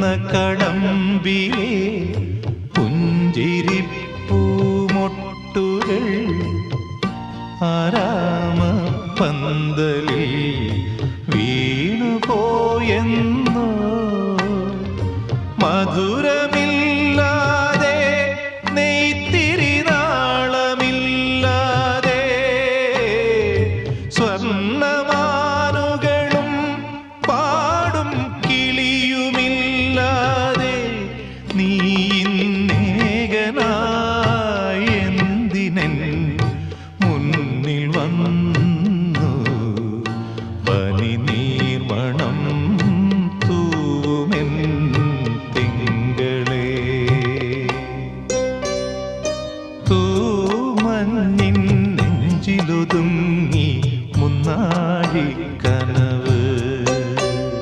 നിന്ന പുഞ്ചിരി പുഞ്ചിരിപ്പൂമൊട്ടുകൾ ആരാമ പന്തലിൽ വീണുപോയെന്നോ? മധുരമില്ലാതെ നെയ്ത്തിരി നാളമില്ലാതെ സ്വർണ മണം തൂമെൻ തിങ്കളേ തൂമഞ്ഞിൻ മുന്നാടി മുന്നാഴിക്കന